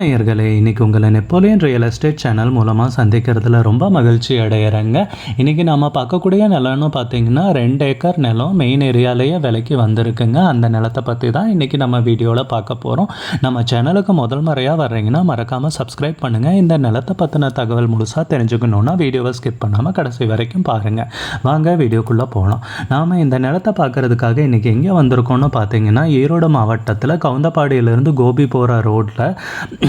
நேயர்களே இன்னைக்கு உங்களை நெப்போலியன் ரியல் எஸ்டேட் சேனல் மூலமாக சந்திக்கிறதுல ரொம்ப மகிழ்ச்சி அடையிறேங்க. இன்றைக்கி நம்ம பார்க்கக்கூடிய நிலம்னு பார்த்தீங்கன்னா ரெண்டு ஏக்கர் நிலம் மெயின் ஏரியாலேயே விலைக்கு வந்திருக்குங்க. அந்த நிலத்தை பற்றி தான் இன்றைக்கி நம்ம வீடியோவில் பார்க்க போகிறோம் நம்ம சேனலுக்கு முதல் முறையாக வர்றீங்கன்னா மறக்காமல் சப்ஸ்கிரைப் பண்ணுங்கள் இந்த நிலத்தை பற்றின தகவல் முழுசாக தெரிஞ்சுக்கணுன்னா வீடியோவை ஸ்கிப் பண்ணாமல் கடைசி வரைக்கும் பாருங்கள் வாங்க வீடியோக்குள்ளே போகலாம் நாம் இந்த நிலத்தை பார்க்குறதுக்காக இன்றைக்கி எங்கே வந்திருக்கோம்னு பார்த்தீங்கன்னா ஈரோடு மாவட்டத்தில் கவுந்தப்பாடியிலேருந்து கோபி போகிற ரோட்டில்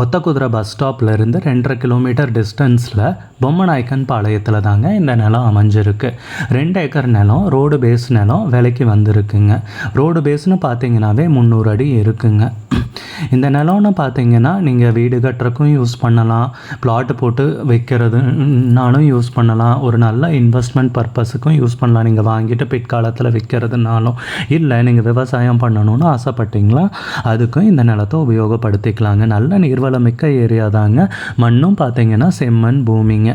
ஒத்தக்குதிரை பஸ் ஸ்டாப்லேருந்து ரெண்டரை கிலோமீட்டர் டிஸ்டன்ஸில் பொம்மநாயக்கன் பாளையத்தில் தாங்க இந்த நிலம் அமைஞ்சிருக்கு. ரெண்டு ஏக்கர் நிலம் ரோடு பேஸ் நிலம் விலைக்கு வந்திருக்குங்க. ரோடு பேஸ்னு பார்த்தீங்கன்னாவே முந்நூறு அடி இருக்குங்க. இந்த நிலம்னு பார்த்தீங்கன்னா நீங்கள் வீடு கட்டுறக்கும் யூஸ் பண்ணலாம். பிளாட்டு போட்டு வைக்கிறதுனாலும் யூஸ் பண்ணலாம். ஒரு நல்ல இன்வெஸ்ட்மெண்ட் பர்பஸுக்கும் யூஸ் பண்ணலாம். நீங்கள் வாங்கிட்டு பிற்காலத்தில் விற்கிறதுனாலும் இல்லை நீங்கள் விவசாயம் பண்ணணும்னு ஆசைப்பட்டீங்களா? அதுக்கும் இந்த நிலத்தை உபயோகப்படுத்திக்கலாங்க. நல்ல நீர் மிக்க ஏரியா தாங்க மண்ணும் பார்த்தீங்கன்னா செம்மண் பூமிங்க.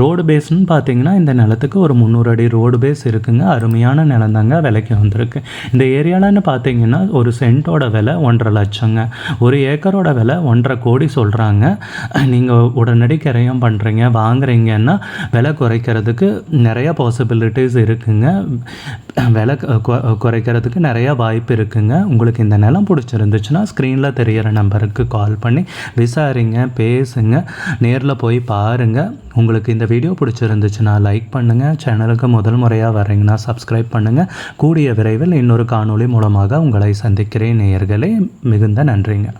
ரோடு பேஸ்னு பார்த்தீங்கன்னா இந்த நிலத்துக்கு ஒரு முந்நூறு அடி ரோடு பேஸ் இருக்குங்க. அருமையான நிலம் தாங்க விலைக்கு வந்திருக்கு. இந்த ஏரியாலன்னு பார்த்தீங்கன்னா ஒரு சென்ட்டோட விலை ஒன்றரை லட்சங்க. ஒரு ஏக்கரோட விலை ஒன்றரை கோடி சொல்கிறாங்க நீங்கள் உடனடி கிரையம் பண்ணுறீங்க வாங்குறீங்கன்னா விலை குறைக்கிறதுக்கு நிறைய பாசிபிலிட்டிஸ் இருக்குங்க. விலை குறைக்கிறதுக்கு நிறையா வாய்ப்பு இருக்குங்க. உங்களுக்கு இந்த நிலம் பிடிச்சிருந்துச்சுன்னா ஸ்க்ரீனில் தெரியிற நம்பருக்கு கால் பண்ணி விசாரிங்க பேசுங்க. நேரில் போய் பாருங்கள் உங்களுக்கு இந்த வீடியோ பிடிச்சிருந்துச்சுன்னா லைக் பண்ணுங்கள் சேனலுக்கு முதல் முறையாக வரீங்கன்னா சப்ஸ்கிரைப் பண்ணுங்கள் கூடிய விரைவில் இன்னொரு காணொளி மூலமாக உங்களை சந்திக்கிறேன். நேயர்களே மிகுந்த நன்றிங்க.